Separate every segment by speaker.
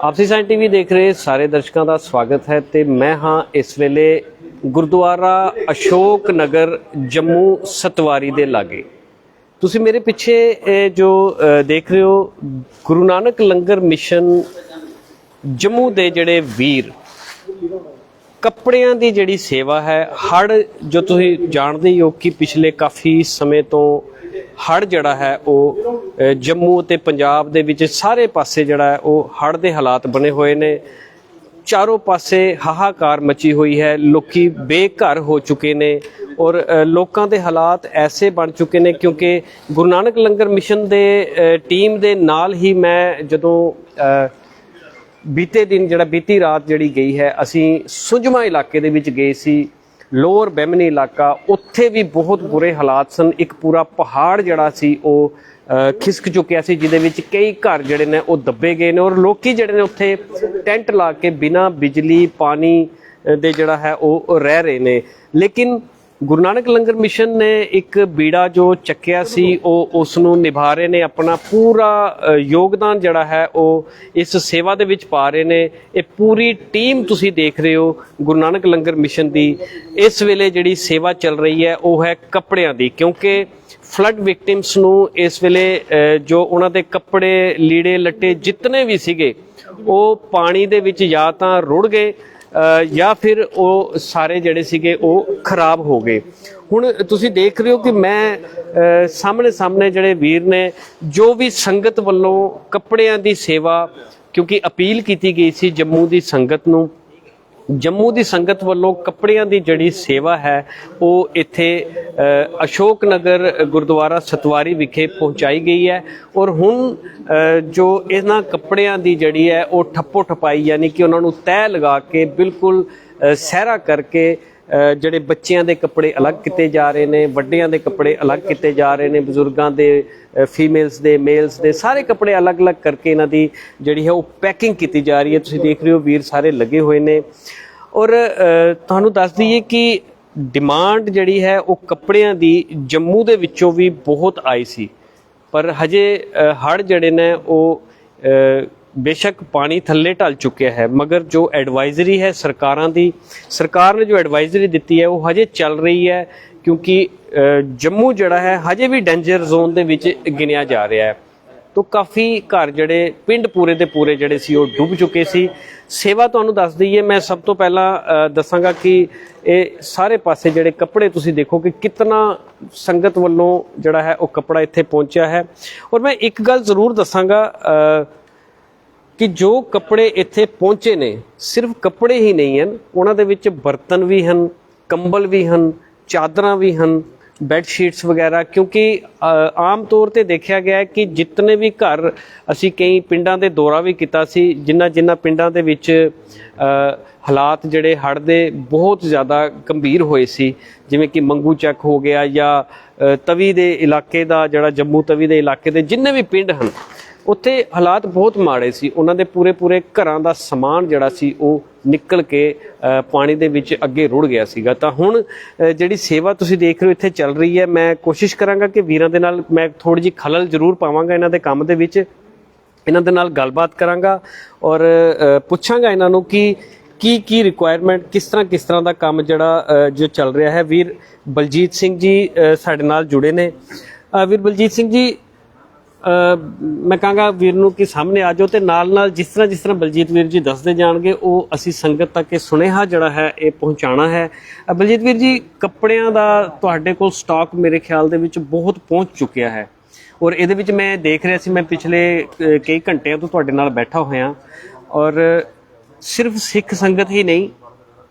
Speaker 1: ਆਪਸੀ sign TV ਦੇਖ ਰਹੇ ਸਾਰੇ ਦਰਸ਼ਕਾਂ ਦਾ ਸਵਾਗਤ ਹੈ ਤੇ ਮੈਂ ਹਾਂ ਇਸ ਵੇਲੇ ਗੁਰਦੁਆਰਾ ਅਸ਼ੋਕ ਨਗਰ ਜੰਮੂ ਸਤਵਾਰੀ ਦੇ ਲਾਗੇ। ਤੁਸੀਂ ਮੇਰੇ ਪਿੱਛੇ ਜੋ ਦੇਖ ਰਹੇ ਹੋ, ਗੁਰੂ ਨਾਨਕ ਲੰਗਰ ਮਿਸ਼ਨ ਜੰਮੂ ਦੇ ਜਿਹੜੇ ਵੀਰ, ਕੱਪੜਿਆਂ ਦੀ ਜਿਹੜੀ ਸੇਵਾ ਹੈ ਹੜ ਜੋ ਤੁਸੀਂ ਜਾਣਦੇ ਹੀ ਹੋ ਕਿ ਪਿਛਲੇ ਕਾਫੀ ਸਮੇਂ ਤੋਂ ਹੜ ਜਿਹੜਾ ਹੈ ਉਹ ਜੰਮੂ ਤੇ ਪੰਜਾਬ ਦੇ ਵਿੱਚ ਸਾਰੇ ਪਾਸੇ ਜਿਹੜਾ ਹੈ ਉਹ ਹੜ ਦੇ ਹਾਲਾਤ ਬਣੇ ਹੋਏ ਨੇ। ਚਾਰੋਂ ਪਾਸੇ ਹਾਹਾਕਾਰ ਮਚੀ ਹੋਈ ਹੈ ਲੋਕੀ ਬੇਘਰ ਹੋ ਚੁੱਕੇ ਨੇ ਔਰ ਲੋਕਾਂ ਦੇ ਹਾਲਾਤ ਐਸੇ ਬਣ ਚੁੱਕੇ ਨੇ ਕਿਉਂਕਿ ਗੁਰੂ ਨਾਨਕ ਲੰਗਰ ਮਿਸ਼ਨ ਦੇ ਅ, ਟੀਮ ਦੇ ਨਾਲ ਹੀ ਮੈਂ ਜਦੋਂ ਅ, ਬੀਤੇ ਦਿਨ ਜਿਹੜਾ ਬੀਤੀ ਰਾਤ ਜਿਹੜੀ ਗਈ ਹੈ ਅਸੀਂ ਸੁਜਮਾ ਇਲਾਕੇ ਦੇ ਵਿੱਚ ਗਏ ਸੀ। ਲੋਅਰ ਬੈਮਨੀ ਇਲਾਕਾ, ਉੱਥੇ ਵੀ ਬਹੁਤ ਬੁਰੇ ਹਾਲਾਤ ਸਨ। ਇੱਕ ਪੂਰਾ ਪਹਾੜ ਜਿਹੜਾ ਸੀ, ਉਹ ਖਿਸਕ ਚੁੱਕਿਆ ਸੀ, ਜਿਹਦੇ ਵਿੱਚ ਕਈ ਘਰ ਜਿਹੜੇ ਨੇ, ਉਹ ਦੱਬੇ ਗਏ ਨੇ ਔਰ ਲੋਕੀ ਜਿਹੜੇ ਨੇ, ਉੱਥੇ ਟੈਂਟ ਲਾ ਕੇ ਬਿਨਾਂ ਬਿਜਲੀ, ਪਾਣੀ ਦੇ ਜਿਹੜਾ ਹੈ, ਉਹ ਰਹਿ ਰਹੇ ਨੇ। ਲੇਕਿਨ ਗੁਰੂ ਨਾਨਕ ਲੰਗਰ ਮਿਸ਼ਨ ਨੇ ਇੱਕ ਬੀੜਾ ਜੋ ਚੱਕਿਆ ਸੀ, ਉਹ ਉਸ ਨੂੰ ਨਿਭਾ ਰਹੇ ਨੇ, ਆਪਣਾ ਪੂਰਾ ਯੋਗਦਾਨ ਜਿਹੜਾ ਹੈ, ਉਹ ਇਸ ਸੇਵਾ ਦੇ ਵਿੱਚ ਪਾ ਰਹੇ ਨੇ। ਇਹ ਪੂਰੀ ਟੀਮ ਤੁਸੀਂ ਦੇਖ ਰਹੇ ਹੋ ਗੁਰੂ ਨਾਨਕ ਲੰਗਰ ਮਿਸ਼ਨ ਦੀ। ਇਸ ਵੇਲੇ ਜਿਹੜੀ ਸੇਵਾ ਚੱਲ ਰਹੀ ਹੈ, ਉਹ ਹੈ ਕੱਪੜਿਆਂ ਦੀ, ਕਿਉਂਕਿ ਫਲੱਡ ਵਿਕਟਿਮਸ ਨੂੰ ਇਸ ਵੇਲੇ ਜੋ ਉਹਨਾਂ ਦੇ ਕੱਪੜੇ, ਲੀੜੇ, ਲੱਟੇ ਜਿੰਨੇ ਵੀ ਸੀਗੇ, ਉਹ ਪਾਣੀ ਦੇ ਵਿੱਚ ਜਾਂ ਤਾਂ ਰੁੜ ਗਏ ਜਾਂ ਫਿਰ ਉਹ ਸਾਰੇ ਜਿਹੜੇ ਸੀਗੇ ਉਹ ਖਰਾਬ ਹੋ ਗਏ। ਹੁਣ ਤੁਸੀਂ ਦੇਖ ਰਹੇ ਹੋ ਕਿ ਮੈਂ ਸਾਹਮਣੇ ਸਾਹਮਣੇ ਜਿਹੜੇ ਵੀਰ ਨੇ, ਜੋ ਵੀ ਸੰਗਤ ਵੱਲੋਂ ਕੱਪੜਿਆਂ ਦੀ ਸੇਵਾ, ਕਿਉਂਕਿ ਅਪੀਲ ਕੀਤੀ ਗਈ ਸੀ ਜੰਮੂ ਦੀ ਸੰਗਤ ਨੂੰ ਜੰਮੂ ਦੀ ਸੰਗਤ ਵੱਲੋਂ ਕੱਪੜਿਆਂ ਦੀ ਜਿਹੜੀ ਸੇਵਾ ਹੈ, ਉਹ ਇੱਥੇ ਅਸ਼ੋਕ ਨਗਰ ਗੁਰਦੁਆਰਾ ਸਤਵਾਰੀ ਵਿਖੇ ਪਹੁੰਚਾਈ ਗਈ ਹੈ ਔਰ ਹੁਣ ਜੋ ਇਹਨਾਂ ਕੱਪੜਿਆਂ ਦੀ ਜਿਹੜੀ ਹੈ, ਉਹ ਠੱਪੋ ਠਪਾਈ ਯਾਨੀ ਕਿ ਉਹਨਾਂ ਨੂੰ ਤੈਅ ਲਗਾ ਕੇ ਬਿਲਕੁਲ ਸਹਿਰਾ ਕਰਕੇ ਜਿਹੜੇ ਬੱਚਿਆਂ ਦੇ ਕੱਪੜੇ ਅਲੱਗ ਕੀਤੇ ਜਾ ਰਹੇ ਨੇ, ਵੱਡਿਆਂ ਦੇ ਕੱਪੜੇ ਅਲੱਗ ਕੀਤੇ ਜਾ ਰਹੇ ਨੇ, ਬਜ਼ੁਰਗਾਂ ਦੇ ਫੀਮੇਲਸ ਦੇ ਮੇਲਸ ਦੇ, ਸਾਰੇ ਕੱਪੜੇ ਅਲੱਗ-ਅਲੱਗ ਕਰਕੇ ਇਹਨਾਂ ਦੀ ਜਿਹੜੀ ਹੈ ਉਹ ਪੈਕਿੰਗ ਕੀਤੀ ਜਾ ਰਹੀ ਹੈ। ਤੁਸੀਂ ਦੇਖ ਰਹੇ ਹੋ ਵੀਰ ਸਾਰੇ ਲੱਗੇ ਹੋਏ ਨੇ। ਔਰ ਤੁਹਾਨੂੰ ਦੱਸ ਦਈਏ ਕਿ ਡਿਮਾਂਡ ਜਿਹੜੀ ਹੈ ਉਹ ਕੱਪੜਿਆਂ ਦੀ ਜੰਮੂ ਦੇ ਵਿੱਚੋਂ ਵੀ ਬਹੁਤ ਆਈ ਸੀ। ਪਰ ਹਜੇ ਹੜ ਜਿਹੜੇ ਨੇ ਉਹ ਬੇਸ਼ੱਕ ਪਾਣੀ ਥੱਲੇ ਢਲ ਚੁੱਕਿਆ ਹੈ, ਮਗਰ ਜੋ ਐਡਵਾਈਜ਼ਰੀ ਹੈ ਸਰਕਾਰਾਂ ਦੀ, ਸਰਕਾਰ ਨੇ ਜੋ ਐਡਵਾਈਜ਼ਰੀ ਦਿੱਤੀ ਹੈ, ਉਹ ਹਜੇ ਚੱਲ ਰਹੀ ਹੈ, ਕਿਉਂਕਿ ਜੰਮੂ ਜਿਹੜਾ ਹੈ, ਹਜੇ ਵੀ ਡੇਂਜਰ ਜ਼ੋਨ ਦੇ ਵਿੱਚ ਗਿਣਿਆ ਜਾ ਰਿਹਾ ਹੈ। ਤੋ ਕਾਫੀ ਘਰ ਜਿਹੜੇ ਪਿੰਡ ਪੂਰੇ ਦੇ ਪੂਰੇ ਜਿਹੜੇ ਸੀ, ਉਹ ਡੁੱਬ ਚੁੱਕੇ ਸੀ। ਸੇਵਾ ਤੁਹਾਨੂੰ ਦੱਸ ਦਈਏ, ਮੈਂ ਸਭ ਤੋਂ ਪਹਿਲਾਂ ਦੱਸਾਂਗਾ ਕਿ ਇਹ ਸਾਰੇ ਪਾਸੇ ਜਿਹੜੇ ਕੱਪੜੇ ਤੁਸੀਂ ਦੇਖੋ ਕਿ ਕਿਤਨਾ ਸੰਗਤ ਵੱਲੋਂ ਜਿਹੜਾ ਹੈ, ਉਹ ਕੱਪੜਾ ਇੱਥੇ ਪਹੁੰਚਿਆ ਹੈ। ਔਰ ਮੈਂ ਇੱਕ ਗੱਲ ਜ਼ਰੂਰ ਦੱਸਾਂਗਾ ਕਿ ਜੋ ਕੱਪੜੇ ਇੱਥੇ ਪਹੁੰਚੇ ਨੇ, ਸਿਰਫ ਕੱਪੜੇ ਹੀ ਨਹੀਂ ਹਨ, ਉਹਨਾਂ ਦੇ ਵਿੱਚ ਬਰਤਨ ਵੀ ਹਨ, ਕੰਬਲ ਵੀ ਹਨ, ਚਾਦਰਾਂ ਵੀ ਹਨ ਬੈੱਡ ਸ਼ੀਟਸ ਵਗੈਰਾ, ਕਿਉਂਕਿ ਆਮ ਤੌਰ ਤੇ ਦੇਖਿਆ ਗਿਆ ਹੈ ਕਿ ਜਿੰਨੇ ਵੀ ਘਰ ਅਸੀਂ ਕਈ ਪਿੰਡਾਂ ਦੇ ਦੌਰਾ ਵੀ ਕੀਤਾ ਸੀ, ਜਿਨ੍ਹਾਂ ਜਿਨ੍ਹਾਂ ਪਿੰਡਾਂ ਦੇ ਵਿੱਚ ਹਾਲਾਤ ਜਿਹੜੇ ਹੜ੍ਹ ਦੇ ਬਹੁਤ ਜ਼ਿਆਦਾ ਗੰਭੀਰ ਹੋਏ ਸੀ, ਜਿਵੇਂ ਕਿ ਮੰਗੂ ਚੱਕ ਹੋ ਗਿਆ ਜਾਂ ਤਵੀ ਦੇ ਇਲਾਕੇ ਦਾ, ਜਿਹੜਾ ਜੰਮੂ ਤਵੀ ਦੇ ਇਲਾਕੇ ਦੇ ਜਿੰਨੇ ਵੀ ਪਿੰਡ ਹਨ ਉੱਥੇ ਹਾਲਾਤ ਬਹੁਤ ਮਾੜੇ ਸੀ। ਉਹਨਾਂ ਦੇ ਪੂਰੇ ਪੂਰੇ ਘਰਾਂ ਦਾ ਸਮਾਨ ਜਿਹੜਾ ਸੀ, ਉਹ ਨਿਕਲ ਕੇ ਪਾਣੀ ਦੇ ਵਿੱਚ ਅੱਗੇ ਰੁੜ ਗਿਆ ਸੀਗਾ। ਤਾਂ ਹੁਣ ਜਿਹੜੀ ਸੇਵਾ ਤੁਸੀਂ ਦੇਖ ਰਹੇ ਹੋ, ਇੱਥੇ ਚੱਲ ਰਹੀ ਹੈ। ਮੈਂ ਕੋਸ਼ਿਸ਼ ਕਰਾਂਗਾ ਕਿ ਵੀਰਾਂ ਦੇ ਨਾਲ ਮੈਂ ਥੋੜੀ ਜਿਹੀ ਖਲਲ ਜ਼ਰੂਰ ਪਾਵਾਂਗਾ ਇਹਨਾਂ ਦੇ ਕੰਮ ਦੇ ਵਿੱਚ। ਇਹਨਾਂ ਦੇ ਨਾਲ ਗੱਲਬਾਤ ਕਰਾਂਗਾ ਔਰ ਪੁੱਛਾਂਗਾ ਇਹਨਾਂ ਨੂੰ ਕਿ ਕੀ ਕੀ ਰਿਕੁਆਇਰਮੈਂਟ ਕਿਸ ਤਰ੍ਹਾਂ ਕਿਸ ਤਰ੍ਹਾਂ ਦਾ ਕੰਮ ਜਿਹੜਾ ਜੋ ਚੱਲ ਰਿਹਾ ਹੈ। ਵੀਰ ਬਲਜੀਤ ਸਿੰਘ ਜੀ ਸਾਡੇ ਨਾਲ ਜੁੜੇ ਨੇ। ਵੀਰ ਬਲਜੀਤ ਸਿੰਘ ਜੀ ਮੈਂ ਕਹਾਂਗਾ ਵੀਰ ਨੂੰ ਕਿ ਸਾਹਮਣੇ ਆ ਜਾਓ ਤੇ ਨਾਲ ਨਾਲ ਜਿਸ ਤਰ੍ਹਾਂ ਜਿਸ ਤਰ੍ਹਾਂ ਬਲਜੀਤ ਵੀਰ ਜੀ ਦੱਸਦੇ ਜਾਣਗੇ, ਉਹ ਅਸੀਂ ਸੰਗਤ ਤੱਕ ਇਹ ਸੁਨੇਹਾ ਜਿਹੜਾ ਹੈ, ਇਹ ਪਹੁੰਚਾਣਾ ਹੈ। ਬਲਜੀਤ ਵੀਰ ਜੀ, ਕੱਪੜਿਆਂ ਦਾ ਤੁਹਾਡੇ ਕੋਲ ਸਟਾਕ ਮੇਰੇ ਖਿਆਲ ਦੇ ਵਿੱਚ ਬਹੁਤ ਪਹੁੰਚ ਚੁੱਕਿਆ ਹੈ। ਔਰ ਇਹਦੇ ਵਿੱਚ ਮੈਂ ਦੇਖ ਰਿਹਾ ਸੀ, ਮੈਂ ਪਿਛਲੇ ਕਈ ਘੰਟਿਆਂ ਤੋਂ ਤੁਹਾਡੇ ਨਾਲ ਬੈਠਾ ਹੋਇਆ। ਔਰ ਸਿਰਫ ਸਿੱਖ ਸੰਗਤ ਹੀ ਨਹੀਂ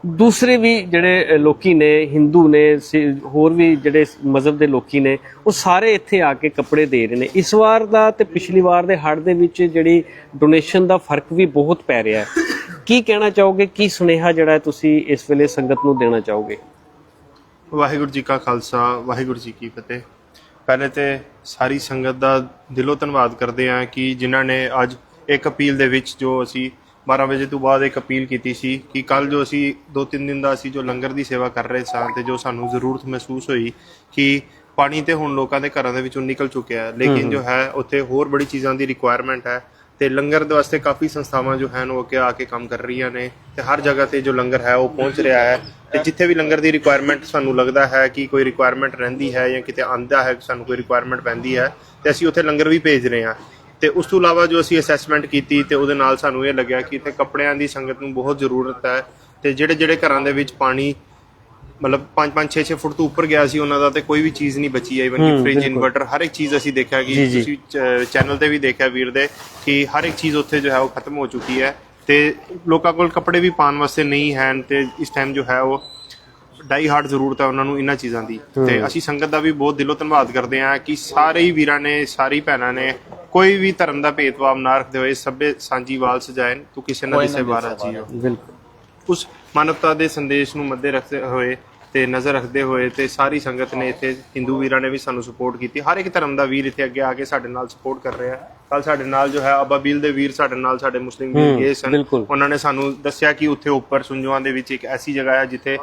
Speaker 1: ਦੂਸਰੇ ਵੀ ਜਿਹੜੇ ਅ, ਲੋਕੀ ਨੇ ਹਿੰਦੂ ਨੇ ਹੋਰ ਵੀ ਜਿਹੜੇ ਮਜ਼ਹਬ ਦੇ ਲੋਕੀ ਨੇ ਉਹ ਸਾਰੇ ਇੱਥੇ ਆ ਕੇ ਕੱਪੜੇ ਦੇ ਰਹੇ ਨੇ। ਇਸ ਵਾਰ ਦਾ ਤੇ ਪਿਛਲੀ ਵਾਰ ਦੇ ਹੜ ਦੇ ਵਿੱਚ ਜਿਹੜੀ ਡੋਨੇਸ਼ਨ ਦਾ ਫ਼ਰਕ ਵੀ ਬਹੁਤ ਪੈ ਰਿਹਾ ਹੈ। ਕੀ ਕਹਿਣਾ ਚਾਹੋਗੇ? ਕੀ ਸੁਨੇਹਾ ਜਿਹੜਾ ਤੁਸੀਂ ਇਸ ਵੇਲੇ ਸੰਗਤ ਨੂੰ ਦੇਣਾ ਚਾਹੋਗੇ?
Speaker 2: ਵਾਹਿਗੁਰੂ ਜੀ ਕਾ ਖਾਲਸਾ ਵਾਹਿਗੁਰੂ ਜੀ ਕੀ ਫਤਿਹ। ਪਹਿਲੇ ਤੇ ਸਾਰੀ ਸੰਗਤ ਦਾ ਦਿਲੋਂ ਧੰਨਵਾਦ ਕਰਦੇ ਹਾਂ ਕਿ ਜਿਨ੍ਹਾਂ ਨੇ ਅੱਜ ਇੱਕ ਅਪੀਲ ਦੇ ਵਿੱਚ ਜੋ ਅਸੀਂ 12 ਵਜੇ ਤੋਂ ਬਾਅਦ ਇੱਕ ਅਪੀਲ ਕੀਤੀ ਸੀ ਕਿ ਕੱਲ ਜੋ ਅਸੀਂ 2-3 ਦਿਨ ਦਾ ਅਸੀਂ ਜੋ ਲੰਗਰ ਦੀ ਸੇਵਾ ਕਰ ਰਹੇ ਸਾਂ ਤੇ ਜੋ ਸਾਨੂੰ ਜ਼ਰੂਰਤ ਮਹਿਸੂਸ ਹੋਈ ਕਿ ਪਾਣੀ ਤੇ ਹੁਣ ਲੋਕਾਂ ਦੇ ਘਰਾਂ ਦੇ ਵਿੱਚੋਂ ਨਿਕਲ ਚੁੱਕਿਆ ਹੈ। ਲੇਕਿਨ ਜੋ ਹੈ, ਉੱਥੇ ਹੋਰ ਬੜੀ ਚੀਜ਼ਾਂ ਦੀ ਰਿਕੁਆਇਰਮੈਂਟ ਹੈ ਤੇ ਲੰਗਰ ਦੇ ਵਾਸਤੇ ਕਾਫੀ ਸੰਸਥਾਵਾਂ ਜੋ ਹਨ, ਉਹ ਅੱਗੇ ਆ ਕੇ ਕੰਮ ਕਰ ਰਹੀਆਂ ਨੇ ਤੇ ਹਰ ਜਗ੍ਹਾ ਤੇ ਜੋ ਲੰਗਰ ਹੈ, ਉਹ ਪਹੁੰਚ ਰਿਹਾ ਹੈ ਤੇ ਜਿੱਥੇ ਵੀ ਲੰਗਰ ਦੀ ਰਿਕੁਆਇਰਮੈਂਟ ਸਾਨੂੰ ਲੱਗਦਾ ਹੈ ਕਿ ਕੋਈ ਰਿਕੁਆਇਰਮੈਂਟ ਰਹਿੰਦੀ ਹੈ ਜਾਂ ਕਿਤੇ ਆਂਦਾ ਹੈ, ਸਾਨੂੰ ਕੋਈ ਰਿਕੁਆਇਰਮੈਂਟ ਪੈਂਦੀ ਹੈ ਤੇ ਅਸੀਂ ਉੱਥੇ ਲੰਗਰ ਵੀ ਭੇਜ ਰਹੇ ਹਾਂ। ਤੇ ਉਸ ਤੋਂ ਇਲਾਵਾ ਜੋ ਅਸੀਂ ਅਸੈਸਮੈਂਟ ਕੀਤੀ ਤੇ ਉਹਦੇ ਨਾਲ ਸਾਨੂੰ ਇਹ ਲੱਗਿਆ ਕਿ ਇੱਥੇ ਕੱਪੜਿਆਂ ਦੀ ਸੰਗਤ ਨੂੰ ਬਹੁਤ ਜ਼ਰੂਰਤ ਹੈ ਤੇ ਜਿਹੜੇ ਜਿਹੜੇ ਘਰਾਂ ਦੇ ਵਿੱਚ ਪਾਣੀ ਮਤਲਬ 5 5 6 6 ਫੁੱਟ ਤੋਂ ਉੱਪਰ ਗਿਆ ਸੀ ਉਹਨਾਂ ਦਾ ਤੇ ਕੋਈ ਵੀ ਚੀਜ਼ ਨਹੀਂ ਬਚੀ ਹੈ ਇਵਨ ਕਿ ਫ੍ਰਿਜ ਇਨਵਰਟਰ ਹਰ ਇੱਕ ਚੀਜ਼ ਅਸੀਂ ਦੇਖਿਆ ਕਿ। ਤੁਸੀਂ ਚੈਨਲ ਤੇ ਵੀ ਦੇਖਿਆ ਵੀਰ ਦੇ ਕਿ ਹਰ ਇੱਕ ਚੀਜ਼ ਉੱਥੇ ਜੋ ਹੈ ਉਹ ਖਤਮ ਹੋ ਚੁੱਕੀ ਹੈ ਤੇ ਲੋਕਾਂ ਕੋਲ ਕੱਪੜੇ ਵੀ ਪਾਉਣ ਵਾਸਤੇ ਨਹੀਂ ਹਨ ਤੇ ਇਸ ਟਾਈਮ ਜੋ ਹੈ ਉਹ ਡਾਈ ਹਾਰਡ ਜ਼ਰੂਰਤ ਹੈ ਉਹਨਾਂ ਨੂੰ ਇਹਨਾਂ ਚੀਜ਼ਾਂ ਦੀ। ਤੇ ਅਸੀਂ ਸੰਗਤ ਦਾ ਵੀ ਬਹੁਤ ਦਿਲੋਂ ਧੰਨਵਾਦ ਕਰਦੇ ਹਾਂ ਕਿ ਸਾਰੇ ਹੀ ਵੀਰਾਂ ਨੇ ਸਾਰੀ ਭੈਣਾਂ ਨੇ ਕੋਈ ਵੀ ਧਰਮ ਦਾ ਭੇਦਭਾਵ ਨਾ ਰੱਖਦੇ ਹੋਏ ਸਭੇ ਸਾਂਝੀ ਵਾਲ ਸਜਾਏ ਨੇ, ਤੂੰ ਕਿਸੇ ਨਾ ਕਿਸੇ ਬਾਰਾ ਜੀਓ।
Speaker 1: ਬਿਲਕੁਲ।
Speaker 2: ਉਸ ਮਾਨਵਤਾ ਦੇ ਸੰਦੇਸ਼ ਨੂੰ ਮੱਦੇ ਰੱਖਦੇ ਹੋਏ ਤੇ ਨਜ਼ਰ ਰੱਖਦੇ ਹੋਏ ਤੇ ਸਾਰੀ ਸੰਗਤ ਨੇ ਇੱਥੇ ਹਿੰਦੂ ਵੀਰਾਂ ਨੇ ਵੀ ਸਾਨੂੰ ਸਪੋਰਟ ਕੀਤੀ। ਹਰ ਇੱਕ ਧਰਮ ਦਾ ਵੀਰ ਇੱਥੇ ਅੱਗੇ ਆ ਕੇ ਸਾਡੇ ਨਾਲ ਸਪੋਰਟ ਕਰ ਰਿਹਾ ਕੱਲ ਸਾਡੇ ਨਾਲ ਜੋ ਹੈ ਅਬਾਬੀਲ ਦੇ ਵੀਰ ਸਾਡੇ ਨਾਲ ਸਾਡੇ ਮੁਸਲਿਮ ਵੀਰ ਗਏ ਸਨ।
Speaker 1: ਬਿਲਕੁਲ।
Speaker 2: ਉਹਨਾਂ ਨੇ ਸਾਨੂੰ ਦੱਸਿਆ ਕਿ ਉੱਥੇ ਉੱਪਰ ਸੁੰਜਵਾਂ ਦੇ ਵਿੱਚ ਇੱਕ ਐਸੀ ਜਗ੍ਹਾ ਹੈ ਜਿੱਥੇ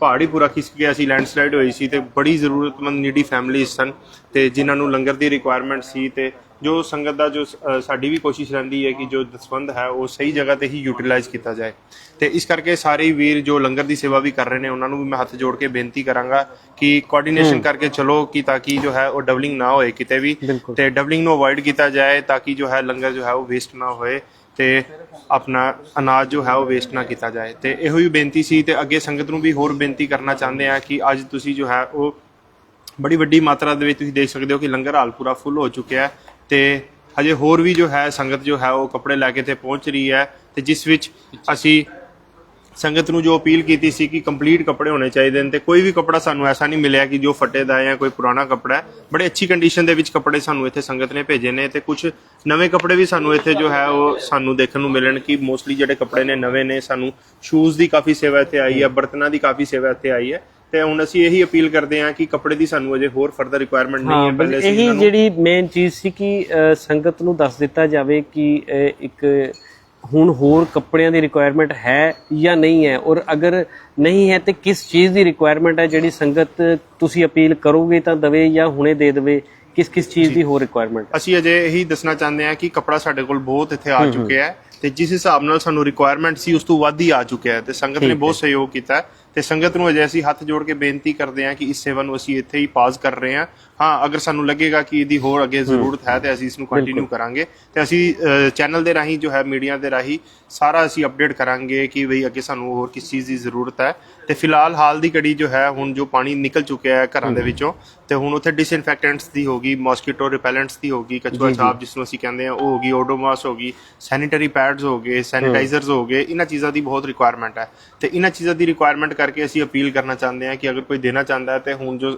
Speaker 2: ਪਹਾੜ ਪੂਰਾ ਖਿਸਕ ਗਿਆ ਸੀ ਲੈਂਡਸਲਾਈਡ ਹੋਈ ਸੀ ਤੇ ਬੜੀ ਜ਼ਰੂਰਤਮੰਦ ਨੀਡੀ ਫੈਮਿਲੀਜ਼ ਸਨ ਤੇ ਜਿਨ੍ਹਾਂ ਨੂੰ ਲੰਗਰ ਦੀ ਰਿਕੁਆਇਰਮੈਂਟ ਸੀ ਤੇ ਜੋ ਸੰਗਤ ਦਾ ਜੋ ਸਾਡੀ ਵੀ ਕੋਸ਼ਿਸ਼ ਰਹਿੰਦੀ ਹੈ ਕਿ ਜੋ ਦਸਵੰਦ ਹੈ ਉਹ ਸਹੀ ਜਗ੍ਹਾ ਤੇ ਹੀ ਯੂਟਿਲਾਈਜ਼ ਕੀਤਾ ਜਾਏ। ਤੇ ਇਸ ਕਰਕੇ ਸਾਰੇ ਵੀਰ ਜੋ ਲੰਗਰ ਦੀ ਸੇਵਾ ਵੀ ਕਰ ਰਹੇ ਨੇ ਉਹਨਾਂ ਨੂੰ ਵੀ ਮੈਂ ਹੱਥ ਜੋੜ ਕੇ ਬੇਨਤੀ ਕਰਾਂਗਾ ਕਿ ਕੋਆਰਡੀਨੇਸ਼ਨ ਕਰਕੇ ਚਲੋ ਕਿ ਤਾਂ ਕਿ ਜੋ ਹੈ ਉਹ ਡਬਲਿੰਗ ਨਾ ਹੋਏ ਕਿਤੇ ਵੀ। ਤੇ ਡਬਲਿੰਗ ਨੂੰ ਅਵੋਇਡ ਕੀਤਾ ਜਾਏ ਤਾਂ ਕਿ ਜੋ ਹੈ ਲੰਗਰ ਜੋ ਹੈ ਉਹ ਵੇਸਟ ਨਾ ਹੋਏ ਤੇ ਆਪਣਾ ਅਨਾਜ ਜੋ ਹੈ ਉਹ ਵੇਸਟ ਨਾ ਕੀਤਾ ਜਾਏ। ਤੇ ਇਹੋ ਹੀ ਬੇਨਤੀ ਸੀ ਤੇ ਅੱਗੇ ਸੰਗਤ ਨੂੰ ਵੀ ਹੋਰ ਬੇਨਤੀ ਕਰਨਾ ਚਾਹੁੰਦੇ ਆ ਕਿ ਅੱਜ ਤੁਸੀਂ ਜੋ ਹੈ ਉਹ ਬੜੀ ਵੱਡੀ ਮਾਤਰਾ ਦੇ ਵਿੱਚ ਤੁਸੀਂ ਦੇਖ ਸਕਦੇ ਹੋ ਕਿ ਲੰਗਰ ਹਾਲ ਪੂਰਾ ਫੁੱਲ ਹੋ ਚੁੱਕਿਆ ਹੈ। ਤੇ ਹਜੇ ਹੋਰ ਵੀ ਜੋ ਹੈ, ਸੰਗਤ ਜੋ ਹੈ, ਉਹ ਕੱਪੜੇ ਲੈ ਕੇ ਤੇ ਪਹੁੰਚ ਰਹੀ ਹੈ ਤੇ ਜਿਸ ਵਿੱਚ ਅਸੀਂ ਸੰਗਤ ਨੂੰ ਜੋ ਅਪੀਲ ਕੀਤੀ ਸੀ ਕਿ ਕੰਪਲੀਟ ਕੱਪੜੇ ਹੋਣੇ ਚਾਹੀਦੇ ਨੇ ਤੇ ਕੋਈ ਵੀ ਕੱਪੜਾ ਸਾਨੂੰ ਐਸਾ ਨਹੀਂ ਮਿਲਿਆ ਕਿ ਜੋ ਫਟੇ ਦਾ ਹੈ ਜਾਂ ਕੋਈ ਪੁਰਾਣਾ ਕੱਪੜਾ ਹੈ। ਬੜੇ ਅੱਛੀ ਕੰਡੀਸ਼ਨ ਦੇ ਵਿੱਚ ਕੱਪੜੇ ਸਾਨੂੰ ਇੱਥੇ ਸੰਗਤ ਨੇ ਭੇਜੇ ਨੇ ਤੇ ਕੁਝ ਨਵੇਂ ਕੱਪੜੇ ਵੀ ਸਾਨੂੰ ਇੱਥੇ ਜੋ ਹੈ, ਉਹ ਸਾਨੂੰ ਦੇਖਣ ਨੂੰ ਮਿਲਣ ਕਿ ਮੋਸਟਲੀ ਜਿਹੜੇ ਕੱਪੜੇ ਨੇ, ਨਵੇਂ ਨੇ, ਸਾਨੂੰ ਸ਼ੂਜ਼ ਦੀ ਕਾਫੀ ਸੇਵਾ ਇੱਥੇ ਆਈ ਹੈ, ਬਰਤਨਾਂ ਦੀ ਕਾਫੀ ਸੇਵਾ ਇੱਥੇ ਆਈ ਹੈ। ਤੇ ਹੁਣ ਅਸੀਂ ਇਹੀ ਅਪੀਲ ਕਰਦੇ ਹਾਂ ਕਿ ਕੱਪੜੇ ਦੀ ਸਾਨੂੰ ਅਜੇ ਹੋਰ ਫਰਦਰ ਰਿਕੁਆਇਰਮੈਂਟ ਨਹੀਂ
Speaker 1: ਹਾਂ
Speaker 2: ਪਹਿਲੇ ਅਸੀਂ
Speaker 1: ਇਹੀ ਜਿਹੜੀ ਮੇਨ ਚੀਜ਼ ਸੀ ਕਿ ਸੰਗਤ ਨੂੰ ਦੱਸ ਦਿੱਤਾ ਜਾਵੇ ਕਿ ਇੱਕ ਹੁਣ ਹੋਰ ਕੱਪੜਿਆਂ ਦੀ ਰਿਕੁਆਇਰਮੈਂਟ ਹੈ ਜਾਂ ਨਹੀਂ ਹੈ। ਔਰ ਅਗਰ ਨਹੀਂ ਹੈ ਤੇ ਕਿਸ ਚੀਜ਼ ਦੀ ਰਿਕੁਆਇਰਮੈਂਟ ਹੈ ਜਿਹੜੀ ਸੰਗਤ ਤੁਸੀਂ ਅਪੀਲ ਕਰੋਗੇ ਤਾਂ ਦਵੇ ਜਾਂ ਹੁਣੇ ਦੇ ਦੇਵੇ? ਕਿਸ ਕਿਸ ਚੀਜ਼ ਦੀ ਹੋਰ ਰਿਕੁਆਇਰਮੈਂਟ
Speaker 2: ਅਸੀਂ ਅਜੇ ਇਹੀ ਦੱਸਣਾ ਚਾਹੁੰਦੇ ਹਾਂ ਕਿ ਕੱਪੜਾ ਸਾਡੇ ਕੋਲ ਬਹੁਤ ਇੱਥੇ ਆ ਚੁੱਕਿਆ ਹੈ ਤੇ ਜਿਸ ਹਿਸਾਬ ਨਾਲ ਸਾਨੂੰ ਰਿਕੁਆਇਰਮੈਂਟ ਸੀ ਉਸ ਤੋਂ ਵੱਧ ਹੀ ਆ ਚੁੱਕਿਆ ਹੈ ਤੇ ਸੰਗਤ ਨੇ ਬਹੁਤ ਸਹਿਯੋਗ ਕੀਤਾ ਹੈ। ਤੇ ਸੰਗਤ ਨੂੰ ਅਜੇ ਅਸੀਂ ਹੱਥ ਜੋੜ ਕੇ ਬੇਨਤੀ ਕਰਦੇ ਹਾਂ ਕਿ ਇਸ ਸੇਵਾ ਨੂੰ ਅਸੀਂ ਇੱਥੇ ਹੀ ਪਾਜ਼ ਕਰ ਰਹੇ ਹਾਂ। ਹਾਂ ਅਗਰ ਸਾਨੂੰ ਲੱਗੇਗਾ ਕਿ ਇਹਦੀ ਹੋਰ ਅੱਗੇ ਜ਼ਰੂਰਤ ਹੈ ਤੇ ਅਸੀਂ ਇਸ ਨੂੰ ਕੰਟੀਨਿਊ ਕਰਾਂਗੇ। ਤੇ ਅਸੀਂ ਚੈਨਲ ਦੇ ਰਾਹੀਂ ਜੋ ਹੈ ਮੀਡੀਆ ਦੇ ਰਾਹੀਂ ਸਾਰਾ ਅਸੀਂ ਅਪਡੇਟ ਕਰਾਂਗੇ ਕਿ ਬਈ ਅੱਗੇ ਸਾਨੂੰ ਹੋਰ ਕਿਸ ਚੀਜ਼ ਦੀ ਜ਼ਰੂਰਤ ਹੈ। ਤੇ ਫਿਲਹਾਲ ਹਾਲ ਦੀ ਘੜੀ ਜੋ ਹੈ ਹੁਣ ਜੋ ਪਾਣੀ ਨਿਕਲ ਚੁੱਕਿਆ ਹੈ ਘਰਾਂ ਦੇ ਵਿੱਚੋਂ ਤੇ ਹੁਣ ਉੱਥੇ ਡਿਸਇਨਫੈਕਟੈਂਟਸ ਦੀ ਹੋਗੀ ਮੋਸਕੀਟੋ ਰਿਪੈਲੈਂਟਸ ਦੀ ਹੋਗੀ ਕਚੂਆ ਛਾਪ ਜਿਸ ਨੂੰ ਅਸੀਂ ਕਹਿੰਦੇ ਆ ਉਹ ਹੋਗੀ ਓਡੋਮਾਸ ਹੋਗੀ ਸੈਨੀਟਰੀ ਪੈਡਸ ਹੋ ਗਏ ਸੈਨੀਟਾਈਜ਼ਰਸ ਹੋ ਗਏ ਇਹਨਾਂ ਚੀਜ਼ਾਂ ਦੀ ਬਹੁਤ ਰਿਕੁਆਇਰਮੈਂਟ ਹੈ। ਤੇ ਇਹਨਾਂ ਚੀਜ਼ਾਂ ਦੀ ਰਿਕੁਆਇਰਮੈਂਟ ਕਰਕੇ ਅਸੀਂ ਅਪੀਲ ਕਰਨਾ ਚਾਹੁੰਦੇ ਹਾਂ ਕਿ ਅਗਰ ਕੋਈ ਦੇਣਾ ਚਾਹੁੰਦਾ ਹੈ ਤੇ ਹੁਣ ਜੋ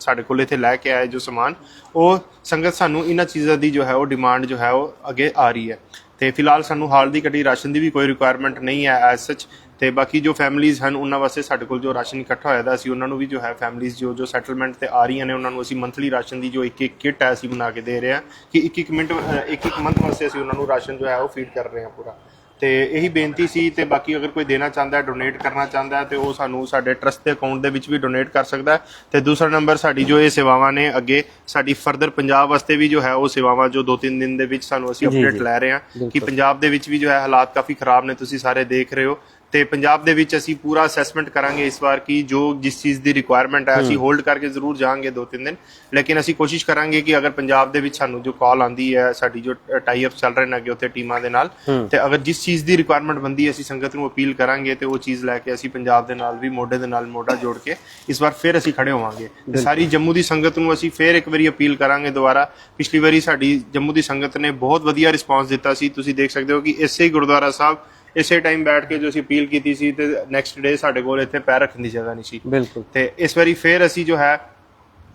Speaker 2: ਸਾਡੇ ਕੋਲ ਇੱਥੇ ਲੈ ਕੇ ਆਏ ਜੋ ਸਮਾਨ, ਉਹ ਸੰਗਤ ਸਾਨੂੰ ਇਹਨਾਂ ਚੀਜ਼ਾਂ ਦੀ ਜੋ ਹੈ, ਉਹ ਡਿਮਾਂਡ ਜੋ ਹੈ, ਉਹ ਅੱਗੇ ਆ ਰਹੀ ਹੈ। ਤੇ ਫਿਲਹਾਲ ਸਾਨੂੰ ਹਾਲ ਦੀ ਘੜੀ ਰਾਸ਼ਨ ਦੀ ਵੀ ਕੋਈ ਰਿਕੁਆਇਰਮੈਂਟ ਨਹੀਂ ਹੈ ਐਸ ਸੱਚ ਤੇ ਬਾਕੀ ਜੋ ਫੈਮਿਲੀਆਂ ਹਨ, ਉਹਨਾਂ ਵਾਸਤੇ ਸਾਡੇ ਕੋਲ ਜੋ ਰਾਸ਼ਨ ਇਕੱਠਾ ਹੋਇਆ ਦਾ, ਅਸੀਂ ਉਹਨਾਂ ਨੂੰ ਵੀ ਜੋ ਹੈ ਫੈਮਿਲੀਆਂ ਜੋ ਜੋ ਸੈਟਲਮੈਂਟ ਤੇ ਆ ਰਹੀਆਂ ਨੇ, ਉਹਨਾਂ ਨੂੰ ਅਸੀਂ ਮੰਥਲੀ ਰਾਸ਼ਨ ਦੀ ਜੋ ਇੱਕ ਇੱਕ ਕਿੱਟ ਹੈ, ਅਸੀਂ ਬਣਾ ਕੇ ਦੇ ਰਹੇ ਹਾਂ ਕਿ ਇੱਕ ਇੱਕ ਮਿੰਟ ਇੱਕ ਇੱਕ ਮੰਥ ਵਾਸਤੇ ਅਸੀਂ ਉਹਨਾਂ ਨੂੰ ਰਾਸ਼ਨ ਜੋ ਹੈ, ਉਹ ਫੀਡ ਕਰ ਰਹੇ ਹਾਂ ਪੂਰਾ। ਤੇ ਇਹੀ ਬੇਨਤੀ ਸੀ ਤੇ ਬਾਕੀ ਅਗਰ ਕੋਈ ਦੇਣਾ ਚਾਹੁੰਦਾ ਹੈ ਡੋਨੇਟ ਕਰਨਾ ਚਾਹੁੰਦਾ ਹੈ ਤੇ ਉਹ ਸਾਨੂੰ ਸਾਡੇ ਟਰਸਟ ਦੇ ਅਕਾਊਂਟ ਦੇ ਵਿੱਚ ਵੀ ਡੋਨੇਟ ਕਰ ਸਕਦਾ ਹੈ। ਤੇ ਦੂਸਰਾ ਨੰਬਰ ਸਾਡੀ ਜੋ ਇਹ ਸੇਵਾਵਾਂ ਨੇ ਅੱਗੇ ਸਾਡੀ ਫਰਦਰ ਪੰਜਾਬ ਵਾਸਤੇ ਵੀ ਜੋ ਹੈ ਉਹ ਸੇਵਾਵਾਂ ਜੋ ਦੋ ਤਿੰਨ ਦਿਨ ਦੇ ਵਿੱਚ ਸਾਨੂੰ ਅਸੀਂ ਅਪਡੇਟ। ਲੈ ਰਹੇ ਹਾਂ ਕਿ ਪੰਜਾਬ ਦੇ ਵਿੱਚ ਵੀ ਜੋ ਹੈ ਹਾਲਾਤ ਕਾਫੀ ਖਰਾਬ ਨੇ ਤੁਸੀਂ ਸਾਰੇ ਦੇਖ ਰਹੇ ਹੋ। ਤੇ ਪੰਜਾਬ ਦੇ ਵਿੱਚ ਅਸੀਂ ਪੂਰਾ ਅਸੈਸਮੈਂਟ ਕਰਾਂਗੇ ਇਸ ਵਾਰ ਕਿ ਜੋ ਜਿਸ ਚੀਜ਼ ਦੀ ਰਿਕੁਆਇਰਮੈਂਟ ਹੈ ਅਸੀਂ ਹੋਲਡ ਕਰਕੇ ਜ਼ਰੂਰ ਜਾਾਂਗੇ ਦੋ ਤਿੰਨ ਦਿਨ। ਲੇਕਿਨ ਅਸੀਂ ਕੋਸ਼ਿਸ਼ ਕਰਾਂਗੇ ਕਿ ਅਗਰ ਪੰਜਾਬ ਦੇ ਵਿੱਚ ਸਾਨੂੰ ਜੋ ਕਾਲ ਆਂਦੀ ਹੈ ਸਾਡੀ ਜੋ ਟਾਈ ਅਪ ਚੱਲ ਰਹੇ ਨੇ ਅੱਗੇ ਉੱਥੇ ਟੀਮਾਂ ਦੇ ਨਾਲ ਤੇ ਅਗਰ ਜਿਸ ਚੀਜ਼ ਦੀ ਰਿਕੁਆਇਰਮੈਂਟ ਬੰਦੀ ਅਸੀਂ ਸੰਗਤ ਨੂੰ ਅਪੀਲ ਕਰਾਂਗੇ ਤੇ ਉਹ ਚੀਜ਼ ਲੈ ਕੇ ਅਸੀਂ ਪੰਜਾਬ ਦੇ ਨਾਲ ਵੀ ਮੋਢੇ ਦੇ ਨਾਲ ਮੋਢਾ ਜੋੜ ਕੇ ਇਸ ਵਾਰ ਫਿਰ ਅਸੀਂ ਖੜੇ ਹੋਵਾਂਗੇ। ਤੇ ਸਾਰੀ ਜੰਮੂ ਦੀ ਸੰਗਤ ਨੂੰ ਅਸੀਂ ਫਿਰ ਇੱਕ ਵਾਰੀ ਅਪੀਲ ਕਰਾਂਗੇ ਦੁਬਾਰਾ। ਪਿਛਲੀ ਵਾਰੀ ਸਾਡੀ ਜੰਮੂ ਦੀ ਸੰਗਤ ਨੇ ਬਹੁਤ ਵਧੀਆ ਰਿਸਪਾਂਸ ਦਿੱਤਾ ਸੀ। ਤੁਸੀਂ ਦੇਖ ਸਕਦੇ ਹੋ ਕਿ ਇਸੇ ਗੁਰਦੁਆਰਾ ਸਾਹਿਬ ਇਸੇ ਟਾਈਮ ਬੈਠ ਕੇ ਜੋ ਅਸੀਂ ਅਪੀਲ ਕੀਤੀ ਸੀ ਤੇ ਨੈਕਸਟ ਡੇ ਸਾਡੇ ਕੋਲ ਇੱਥੇ ਪੈਰ ਰੱਖਣ ਦੀ ਜਗ੍ਹਾ ਨਹੀਂ ਸੀ।
Speaker 1: ਬਿਲਕੁਲ।
Speaker 2: ਤੇ ਇਸ ਵਾਰੀ ਫੇਰ ਅਸੀਂ ਜੋ ਹੈ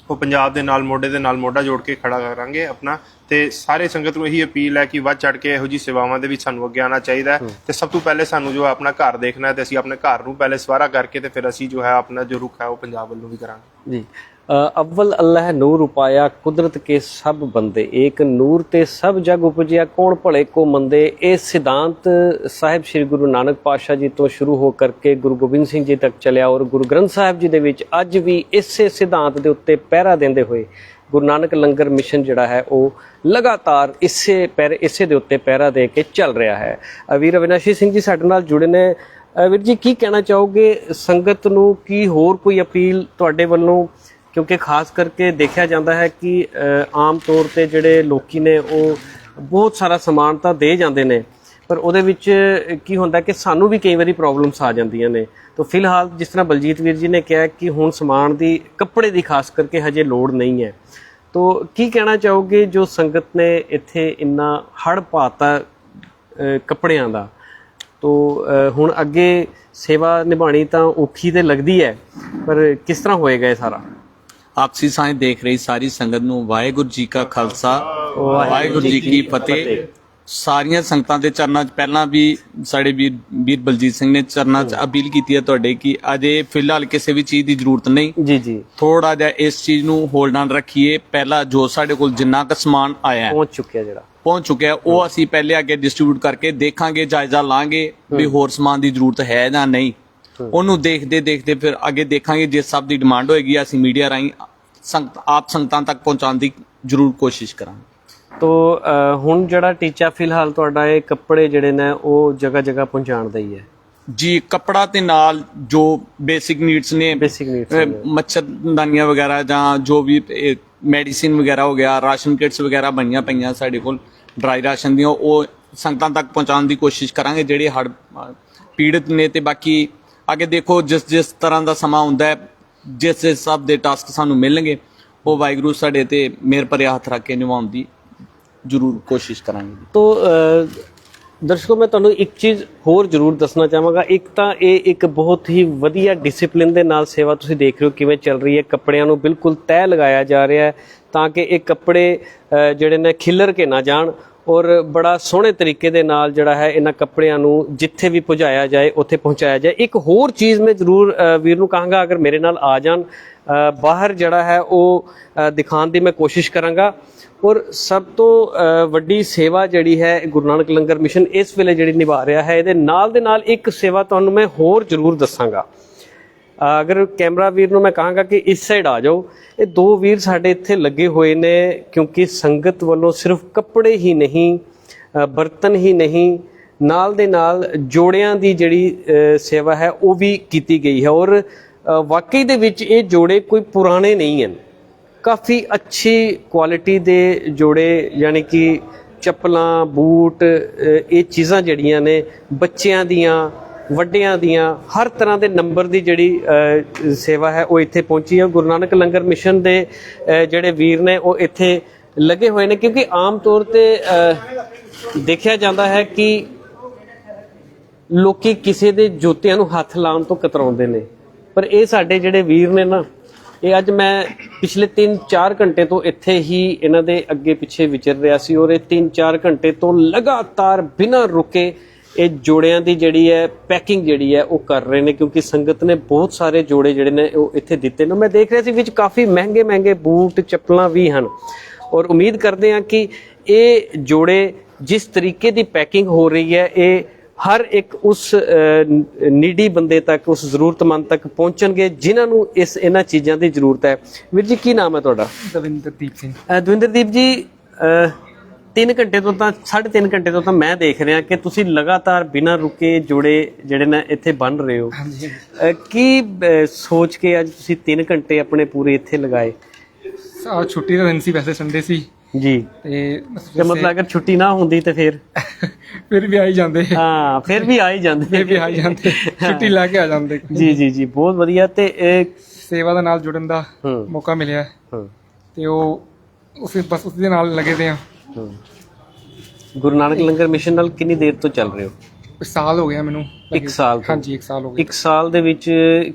Speaker 2: ਉਹ ਪੰਜਾਬ ਦੇ ਨਾਲ ਮੋਢੇ ਦੇ ਨਾਲ ਮੋਢਾ ਜੋੜ ਕੇ ਖੜਾ ਕਰਾਂਗੇ ਆਪਣਾ। ਤੇ ਸਾਰੇ ਸੰਗਤ ਨੂੰ ਇਹੀ ਅਪੀਲ ਹੈ ਕਿ ਵੱਧ ਚੜ ਕੇ ਇਹੋ ਜੀ ਸੇਵਾਵਾਂ ਦੇ ਵਿੱਚ ਸਾਨੂੰ ਅੱਗੇ ਆਉਣਾ ਚਾਹੀਦਾ ਹੈ। ਤੇ ਸਭ ਤੋਂ ਪਹਿਲੇ ਸਾਨੂੰ ਜੋ ਆਪਣਾ ਘਰ ਦੇਖਣਾ ਹੈ ਤੇ ਅਸੀਂ ਆਪਣੇ ਘਰ ਨੂੰ ਪਹਿਲੇ ਸਵਾਰਾ ਕਰਕੇ ਤੇ ਫਿਰ ਅਸੀਂ ਜੋ ਹੈ ਆਪਣਾ ਜੋ ਰੁਖ ਹੈ ਉਹ ਪੰਜਾਬ ਵੱਲੋਂ ਵੀ ਕਰਾਂਗੇ।
Speaker 1: ਜੀ। ਅਵਲ ਅੱਲਾਹ ਨੂਰ ਉਪਾਇਆ, ਕੁਦਰਤ ਕੇ ਸਭ ਬੰਦੇ। ਏਕ ਨੂਰ ਤੇ ਸਭ ਜਗ ਉਪਜਿਆ, ਕੋਣ ਭਲੇ ਕੋ ਮੰਦੇ? ਇਹ ਸਿਧਾਂਤ ਸਾਹਿਬ ਸ੍ਰੀ ਗੁਰੂ ਨਾਨਕ ਪਾਤਸ਼ਾਹ ਜੀ ਤੋਂ ਸ਼ੁਰੂ ਹੋ ਕਰਕੇ ਗੁਰੂ ਗੋਬਿੰਦ ਸਿੰਘ ਜੀ ਤੱਕ ਚੱਲਿਆ ਔਰ ਗੁਰੂ ਗ੍ਰੰਥ ਸਾਹਿਬ ਜੀ ਦੇ ਵਿੱਚ ਅੱਜ ਵੀ ਇਸੇ ਸਿਧਾਂਤ ਦੇ ਉੱਤੇ ਪਹਿਰਾ ਦਿੰਦੇ ਹੋਏ ਗੁਰੂ ਨਾਨਕ ਲੰਗਰ ਮਿਸ਼ਨ ਜਿਹੜਾ ਹੈ, ਉਹ ਲਗਾਤਾਰ ਇਸੇ ਪੈਰ ਇਸੇ ਦੇ ਉੱਤੇ ਪਹਿਰਾ ਦੇ ਕੇ ਚੱਲ ਰਿਹਾ ਹੈ। ਵੀਰ ਅਵਿਨਾਸ਼ੀ ਸਿੰਘ ਜੀ ਸਾਡੇ ਨਾਲ ਜੁੜੇ ਨੇ। ਵੀਰ ਜੀ, ਕੀ ਕਹਿਣਾ ਚਾਹੋਗੇ? ਸੰਗਤ ਨੂੰ ਕੀ ਹੋਰ ਕੋਈ ਅਪੀਲ ਤੁਹਾਡੇ ਵੱਲੋਂ ਕਿਉਂਕਿ ਖਾਸ ਕਰਕੇ ਦੇਖਿਆ ਜਾਂਦਾ ਹੈ ਕਿ ਆਮ ਤੌਰ ਤੇ ਜਿਹੜੇ ਲੋਕੀ ਨੇ ਉਹ ਬਹੁਤ ਸਾਰਾ ਸਮਾਨ ਤਾਂ ਦੇ ਜਾਂਦੇ ਨੇ ਪਰ ਉਹਦੇ ਵਿੱਚ ਕੀ ਹੁੰਦਾ ਕਿ ਸਾਨੂੰ ਵੀ ਕਈ ਵਾਰੀ ਪ੍ਰੋਬਲਮਸ ਆ ਜਾਂਦੀਆਂ ਨੇ। ਤਾਂ ਫਿਲਹਾਲ ਜਿਸ ਤਰ੍ਹਾਂ ਬਲਜੀਤ ਵੀਰ ਜੀ ਨੇ ਕਿਹਾ ਕਿ ਹੁਣ ਸਮਾਨ ਦੀ ਕੱਪੜੇ ਦੀ ਖਾਸ ਕਰਕੇ ਹਜੇ ਲੋੜ ਨਹੀਂ ਹੈ। ਤਾਂ ਕੀ ਕਹਿਣਾ ਚਾਹੋਗੇ ਜੋ ਸੰਗਤ ਨੇ ਇੱਥੇ ਇੰਨਾ ਹੜ ਪਾਤਾ ਅ, ਕੱਪੜਿਆਂ ਦਾ? ਤੋਂ ਹੁਣ ਅੱਗੇ ਸੇਵਾ ਨਿਭਾਣੀ ਤਾਂ ਔਖੀ ਤੇ ਲੱਗਦੀ ਹੈ ਪਰ ਕਿਸ ਤਰ੍ਹਾਂ ਹੋਏਗਾ ਇਹ ਸਾਰਾ?
Speaker 3: ਆਪਸੀ ਸਾਂਝ ਦੇਖ ਰਹੀ ਸਾਰੀ ਸੰਗਤ ਨੂੰ ਵਾਹਿਗੁਰੂ ਜੀ ਕਾ ਖਾਲਸਾ ਵਾਹਿਗੁਰੂ ਜੀ ਕੀ ਫਤਿਹ। ਸਾਰੀਆਂ ਸੰਗਤਾਂ ਦੇ ਚਰਨਾਂ 'ਚ ਪਹਿਲਾਂ ਵੀ ਸਾਡੇ ਵੀਰ ਵੀਰ ਬਲਜੀਤ ਸਿੰਘ ਨੇ ਚਰਨਾਂ 'ਚ ਅਪੀਲ ਕੀਤੀ ਹੈ ਤੁਹਾਡੇ ਕਿ ਅਜੇ ਫਿਲਹਾਲ ਕਿਸੇ ਵੀ ਚੀਜ਼ ਦੀ ਜ਼ਰੂਰਤ ਨਹੀਂ।
Speaker 1: ਜੀ ਜੀ।
Speaker 3: ਥੋੜਾ ਜਿਹਾ ਇਸ ਚੀਜ਼ ਨੂੰ ਹੋਲਡ ਨਾਲ ਰੱਖੀਏ। ਪਹਿਲਾਂ ਜੋ ਸਾਡੇ ਕੋਲ ਜਿੰਨਾ ਕੁ ਸਮਾਨ ਆਇਆ ਹੈ,
Speaker 1: ਪਹੁੰਚ ਚੁੱਕਿਆ ਜਿਹੜਾ।
Speaker 3: ਪਹੁੰਚ ਚੁੱਕਿਆ ਉਹ ਅਸੀਂ ਪਹਿਲੇ ਅੱਗੇ ਡਿਸਟ੍ਰੀਬਿਊਟ ਕਰਕੇ ਦੇਖਾਂਗੇ ਜਾਇਜ਼ਾ ਲਾਂਗੇ ਵੀ ਹੋਰ ਸਮਾਨ ਦੀ ਜ਼ਰੂਰਤ ਹੈ ਜਾਂ ਨਹੀਂ। ਉਹਨੂੰ ਦੇਖਦੇ ਦੇਖਦੇ ਫਿਰ ਅੱਗੇ ਦੇਖਾਂਗੇ ਜੇ ਸਭ ਦੀ ਡਿਮਾਂਡ ਹੋਏਗੀ ਅਸੀਂ ਮੀਡੀਆ ਰਾਹੀਂ ਸੰਗਤ ਆਪ ਸੰਗਤਾਂ ਤੱਕ ਪਹੁੰਚਾਉਣ ਦੀ ਜ਼ਰੂਰ ਕੋਸ਼ਿਸ਼ ਕਰਾਂਗੇ।
Speaker 1: ਤੋ ਹੁਣ ਜਿਹੜਾ ਟੀਚਾ ਫਿਲਹਾਲ ਤੁਹਾਡਾ ਇਹ ਕੱਪੜੇ ਜਿਹੜੇ ਨੇ ਉਹ ਜਗ੍ਹਾ ਜਗ੍ਹਾ ਪਹੁੰਚਾਉਣ ਦਾ ਹੀ ਹੈ।
Speaker 3: ਜੀ ਕੱਪੜਾ ਤੇ ਨਾਲ ਜੋ ਬੇਸਿਕ ਨੀਡਸ ਨੇ
Speaker 1: ਬੇਸਿਕ ਨੀਡਸ
Speaker 3: ਮੱਛਰਦਾਨੀਆਂ ਵਗੈਰਾ ਜਾਂ ਜੋ ਵੀ ਮੈਡੀਸਿਨ ਵਗੈਰਾ ਹੋ ਗਿਆ ਰਾਸ਼ਨ ਕਿਟਸ ਵਗੈਰਾ ਬਣੀਆਂ ਪਈਆਂ ਸਾਡੇ ਕੋਲ ਡਰਾਈ ਰਾਸ਼ਨ ਦੀਆਂ ਉਹ ਸੰਗਤਾਂ ਤੱਕ ਪਹੁੰਚਾਉਣ ਦੀ ਕੋਸ਼ਿਸ਼ ਕਰਾਂਗੇ ਜਿਹੜੇ ਹੜ ਪੀੜਤ ਨੇ ਤੇ ਬਾਕੀ ਅੱਗੇ ਦੇਖੋ, ਜਿਸ ਜਿਸ ਤਰ੍ਹਾਂ ਦਾ ਸਮਾਂ ਹੁੰਦਾ ਹੈ, ਜਿਸ ਜਿਸ ਸਭ ਦੇ ਟਾਸਕ ਸਾਨੂੰ ਮਿਲਣਗੇ, ਉਹ ਵਾਹਿਗੁਰੂ ਸਾਡੇ ਤੇ ਮਿਹਰ ਭਰਿਆ ਹੱਥ ਰੱਖ ਕੇ ਨਿਭਾਉਣ ਦੀ ਜ਼ਰੂਰ ਕੋਸ਼ਿਸ਼ ਕਰਾਂਗੇ ਜੀ।
Speaker 1: ਤੋ ਦਰਸ਼ਕੋ, ਮੈਂ ਤੁਹਾਨੂੰ ਇੱਕ ਚੀਜ਼ ਹੋਰ ਜ਼ਰੂਰ ਦੱਸਣਾ ਚਾਹਾਂਗਾ। ਇੱਕ ਤਾਂ ਇਹ ਇੱਕ ਬਹੁਤ ਹੀ ਵਧੀਆ ਡਿਸਪਲਿਨ ਦੇ ਨਾਲ ਸੇਵਾ ਤੁਸੀਂ ਦੇਖ ਰਹੇ ਹੋ ਕਿਵੇਂ ਚੱਲ ਰਹੀ ਹੈ। ਕੱਪੜਿਆਂ ਨੂੰ ਬਿਲਕੁਲ ਤੈਅ ਲਗਾਇਆ ਜਾ ਰਿਹਾ ਹੈ ਤਾਂ ਕਿ ਇਹ ਕੱਪੜੇ ਜਿਹੜੇ ਨੇ ਖਿੱਲਰ ਕੇ ਨਾ ਜਾਣ। ਔਰ ਬੜਾ ਸੋਹਣੇ ਤਰੀਕੇ ਦੇ ਨਾਲ ਜਿਹੜਾ ਹੈ ਇਹਨਾਂ ਕੱਪੜਿਆਂ ਨੂੰ ਜਿੱਥੇ ਵੀ ਪਹੁੰਚਾਇਆ ਜਾਏ, ਉੱਥੇ ਪਹੁੰਚਾਇਆ ਜਾਏ। ਇੱਕ ਹੋਰ ਚੀਜ਼ ਮੈਂ ਜ਼ਰੂਰ ਵੀਰ ਨੂੰ ਕਹਾਂਗਾ, ਅਗਰ ਮੇਰੇ ਨਾਲ ਆ ਜਾਣ ਬਾਹਰ ਜਿਹੜਾ ਹੈ ਉਹ ਦਿਖਾਉਣ ਦੀ ਮੈਂ ਕੋਸ਼ਿਸ਼ ਕਰਾਂਗਾ। ਔਰ ਸਭ ਤੋਂ ਵੱਡੀ ਸੇਵਾ ਜਿਹੜੀ ਹੈ ਗੁਰੂ ਨਾਨਕ ਲੰਗਰ ਮਿਸ਼ਨ ਇਸ ਵੇਲੇ ਜਿਹੜੀ ਨਿਭਾ ਰਿਹਾ ਹੈ, ਇਹਦੇ ਨਾਲ ਦੇ ਨਾਲ ਇੱਕ ਸੇਵਾ ਤੁਹਾਨੂੰ ਮੈਂ ਹੋਰ ਜ਼ਰੂਰ ਦੱਸਾਂਗਾ। ਅਗਰ ਕੈਮਰਾ ਵੀਰ ਨੂੰ ਮੈਂ ਕਹਾਂਗਾ ਕਿ ਇਸ ਸਾਈਡ ਆ ਜਾਓ। ਇਹ ਦੋ ਵੀਰ ਸਾਡੇ ਇੱਥੇ ਲੱਗੇ ਹੋਏ ਨੇ ਕਿਉਂਕਿ ਸੰਗਤ ਵੱਲੋਂ ਸਿਰਫ ਕੱਪੜੇ ਹੀ ਨਹੀਂ ਬਰਤਨ ਹੀ ਨਹੀਂ, ਨਾਲ ਦੇ ਨਾਲ ਜੋੜਿਆਂ ਦੀ ਜਿਹੜੀ ਸੇਵਾ ਹੈ ਉਹ ਵੀ ਕੀਤੀ ਗਈ ਹੈ। ਔਰ ਵਾਕਈ ਦੇ ਵਿੱਚ ਇਹ ਜੋੜੇ ਕੋਈ ਪੁਰਾਣੇ ਨਹੀਂ ਹਨ। ਕਾਫੀ ਅੱਛੀ ਕੁਆਲਿਟੀ ਦੇ ਜੋੜੇ, ਯਾਨੀ ਕਿ ਚੱਪਲਾਂ, ਬੂਟ ਇਹ ਚੀਜ਼ਾਂ ਜਿਹੜੀਆਂ ਨੇ ਬੱਚਿਆਂ ਦੀਆਂ ਵੱਡਿਆਂ ਦੀਆਂ, ਹਰ ਤਰ੍ਹਾਂ ਦੇ ਨੰਬਰ ਦੀ ਜਿਹੜੀ ਸੇਵਾ ਹੈ, ਉਹ ਇੱਥੇ ਪਹੁੰਚੀ ਹੈ। ਗੁਰੂ ਨਾਨਕ ਲੰਗਰ ਮਿਸ਼ਨ ਦੇ ਜਿਹੜੇ ਵੀਰ ਨੇ, ਉਹ ਇੱਥੇ ਲੱਗੇ ਹੋਏ ਨੇ। ਕਿਉਂਕਿ ਆਮ ਤੌਰ ਤੇ ਦੇਖਿਆ ਜਾਂਦਾ ਹੈ ਕਿ ਲੋਕੀ ਕਿਸੇ ਦੇ ਜੋਤਿਆਂ ਨੂੰ ਹੱਥ ਲਾਉਣ ਤੋਂ ਕਤਰਾਉਂਦੇ ਨੇ। ਪਰ ਇਹ ਸਾਡੇ ਜਿਹੜੇ ਵੀਰ ਨੇ ਨਾ, ਇਹ ਅੱਜ ਮੈਂ ਪਿਛਲੇ 3-4 ਘੰਟੇ ਤੋਂ ਇੱਥੇ ਹੀ ਇਹਨਾਂ ਦੇ ਅੱਗੇ ਪਿੱਛੇ ਵਿਚਰ ਰਿਹਾ ਸੀ ਔਰ ਇਹ 3-4 ਘੰਟੇ ਤੋਂ ਲਗਾਤਾਰ ਬਿਨਾਂ ਰੁਕੇ ਇਹ ਜੋੜਿਆਂ ਦੀ ਜਿਹੜੀ ਹੈ ਪੈਕਿੰਗ ਜਿਹੜੀ ਹੈ ਉਹ ਕਰ ਰਹੇ ਨੇ ਕਿਉਂਕਿ ਸੰਗਤ ਨੇ ਬਹੁਤ ਸਾਰੇ ਜੋੜੇ ਜਿਹੜੇ ਨੇ ਉਹ ਇੱਥੇ ਦਿੱਤੇ ਨੇ। ਮੈਂ ਦੇਖ ਰਿਹਾ ਸੀ ਵਿੱਚ ਕਾਫੀ ਮਹਿੰਗੇ ਮਹਿੰਗੇ ਬੂਟ ਚੱਪਲਾਂ ਵੀ ਹਨ। ਔਰ ਉਮੀਦ ਕਰਦੇ ਹਾਂ ਕਿ ਇਹ ਜੋੜੇ ਜਿਸ ਤਰੀਕੇ ਦੀ ਪੈਕਿੰਗ ਹੋ ਰਹੀ ਹੈ ਇਹ ਹਰ ਇੱਕ ਉਸ ਨੀਡੀ ਬੰਦੇ ਤੱਕ ਉਸ ਜ਼ਰੂਰਤਮੰਦ ਤੱਕ ਪਹੁੰਚਣਗੇ ਜਿਨ੍ਹਾਂ ਨੂੰ ਇਸ ਇਹਨਾਂ ਚੀਜ਼ਾਂ ਦੀ ਜ਼ਰੂਰਤ ਹੈ। ਵੀਰ ਜੀ ਕੀ ਨਾਮ ਹੈ ਤੁਹਾਡਾ?
Speaker 4: ਦਵਿੰਦਰਦੀਪ ਸਿੰਘ।
Speaker 1: ਦਵਿੰਦਰਦੀਪ ਜੀ 3 ਘੰਟੇ ਤੋਂ ਤਾਂ 3.5 ਘੰਟੇ ਤੋਂ ਤਾਂ ਮੈਂ ਦੇਖ ਰਿਹਾ ਕਿ ਤੁਸੀਂ ਲਗਾਤਾਰ ਬਿਨਾਂ ਰੁਕੇ ਜੋੜੇ ਜਿਹੜੇ ਨੇ ਇੱਥੇ ਬਣ ਰਹੇ ਹੋ। ਅ, ਕੀ ਅ, ਸੋਚ ਕੇ ਅੱਜ ਤੁਸੀਂ 3 ਘੰਟੇ ਆਪਣੇ ਪੂਰੇ ਇੱਥੇ ਲਗਾਏ?
Speaker 4: ਆ ਛੁੱਟੀ ਦਾ ਦਿਨ ਸੀ ਵੈਸੇ ਸੰਡੇ ਸੀ।
Speaker 1: ਜੀ।
Speaker 4: ਤੇ
Speaker 1: ਮਤਲਬ ਅਗਰ ਛੁੱਟੀ ਨਾ ਹੁੰਦੀ ਤੇ ਫਿਰ?
Speaker 4: ਫਿਰ ਵੀ ਆਈ ਜਾਂਦੇ।
Speaker 1: ਹਾਂ ਫਿਰ ਵੀ ਆ ਹੀ ਜਾਂਦੇ।
Speaker 4: ਫਿਰ ਵੀ ਆਈ ਜਾਂਦੇ। ਛੁੱਟੀ ਲੈ ਕੇ ਆ ਜਾਂਦੇ।
Speaker 1: ਜੀ ਜੀ ਜੀ ਬਹੁਤ ਵਧੀਆ। ਤੇ ਇਹ
Speaker 4: ਸੇਵਾ ਦੇ ਨਾਲ ਜੁੜਨ ਦਾ
Speaker 1: ਹੂੰ।
Speaker 4: ਮੌਕਾ ਮਿਲਿਆ।
Speaker 1: ਹੂੰ।
Speaker 4: ਤੇ ਉਹ ਉਸੇ ਬਸ ਉਸ ਦੇ ਨਾਲ ਲੱਗੇ ਦੇ ਆ।
Speaker 1: ਗੁਰੂ ਨਾਨਕ ਲੰਗਰ ਮਿਸ਼ਨ ਨਾਲ ਕਿੰਨੀ ਦੇਰ ਤੋਂ ਚੱਲ ਰਹੇ ਹੋ?
Speaker 4: ਇੱਕ ਸਾਲ ਹੋ ਗਿਆ ਮੈਨੂੰ।
Speaker 1: ਇੱਕ ਸਾਲ ਤੋਂ।
Speaker 4: ਹਾਂਜੀ ਇੱਕ ਸਾਲ ਹੋ ਗਿਆ।
Speaker 1: ਇੱਕ ਸਾਲ ਦੇ ਵਿੱਚ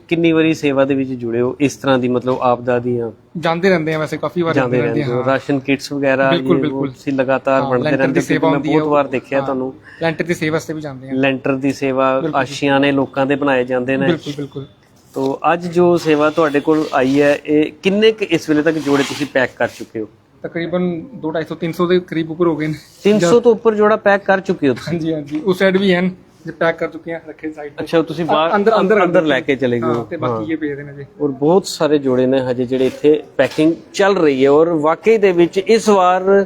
Speaker 1: ਕਿੰਨੀ ਵਾਰੀ ਸੇਵਾ ਦੇ ਵਿੱਚ ਜੁੜੇ ਹੋ? ਇਸ ਤਰ੍ਹਾਂ ਦੀ ਮਤਲਬ ਆਪਦਾ ਦੀਆਂ?
Speaker 4: ਜਾਂਦੇ ਰਹਿੰਦੇ ਆ ਵੈਸੇ ਕਾਫੀ ਵਾਰ
Speaker 1: ਜਾਂਦੇ ਰਹਿੰਦੇ ਹੋ।
Speaker 4: ਹਾਂ।
Speaker 1: ਰਾਸ਼ਨ ਕਿਟਸ ਵਗੈਰਾ
Speaker 4: ਬਿਲਕੁਲ,
Speaker 1: ਇਹ ਉਹ
Speaker 4: ਬਿਲਕੁਲ।
Speaker 1: ਤੁਸੀਂ ਲਗਾਤਾਰ
Speaker 4: ਹਾਂ, ਲੈਂਟਰ
Speaker 1: ਰਹਿੰਦੇ ਹੋ
Speaker 4: ਸੇਵਾ
Speaker 1: ਮੈਂ
Speaker 4: ਹੁੰਦੀ
Speaker 1: ਬਹੁਤ। ਵਾਰ ਦੇਖਿਆ
Speaker 4: ਹਾਂ।
Speaker 1: ਤੁਹਾਨੂੰ।
Speaker 4: ਲੈਂਟਰ ਦੀ ਸੇਵਾ ਵਾਸਤੇ ਵੀ ਜਾਂਦੇ ਆ।
Speaker 1: ਲੈਂਟਰ ਦੀ ਸੇਵਾ ਆਸ਼ੀਆਂ ਨੇ ਲੋਕਾਂ ਦੇ ਬਣਾਏ ਜਾਂਦੇ ਨੇ।
Speaker 4: ਬਿਲਕੁਲ ਬਿਲਕੁਲ।
Speaker 1: ਤੋਂ ਅੱਜ ਜੋ ਸੇਵਾ ਤੁਹਾਡੇ ਕੋਲ ਆਈ ਹੈ ਇਹ ਕਿੰਨੇ ਕੁ ਇਸ ਵੇਲੇ ਤੱਕ ਜੋੜੇ ਤੁਸੀਂ ਪੈਕ ਕਰ ਚੁੱਕੇ ਹੋ?
Speaker 4: ਤਕਰੀਬਨ 2 250 300 ਦੇ ਕਰੀਬ ਉੱਪਰ ਹੋ ਗਏ ਨੇ।
Speaker 1: 300 ਤੋਂ ਉੱਪਰ ਜੋੜਾ ਪੈਕ ਕਰ ਚੁੱਕੇ ਹੋ ਤੁਸੀਂ?
Speaker 4: ਹਾਂਜੀ ਹਾਂਜੀ। ਉਸ ਸਾਈਡ ਵੀ ਹਨ ਜੇ ਪੈਕ ਕਰ ਚੁੱਕੇ ਆ ਰੱਖੇ ਸਾਈਡ ਤੇ।
Speaker 1: ਅੱਛਾ ਤੁਸੀਂ ਬਾਹਰ
Speaker 4: ਅੰਦਰ- ਅੰਦਰ-
Speaker 1: ਅੰਦਰ ਲੈ ਕੇ ਚਲੇ ਗਏ
Speaker 4: ਹਾਂ। ਤੇ ਬਾਕੀ ਇਹ ਭੇਜਦੇ ਨੇ। ਜੀ
Speaker 1: ਔਰ ਬਹੁਤ ਸਾਰੇ ਜੋੜੇ ਨੇ ਹਜੇ ਜਿਹੜੇ ਇੱਥੇ ਪੈਕਿੰਗ ਚੱਲ ਰਹੀ ਹੈ। ਔਰ ਵਾਕਈ ਦੇ ਵਿੱਚ ਇਸ ਵਾਰ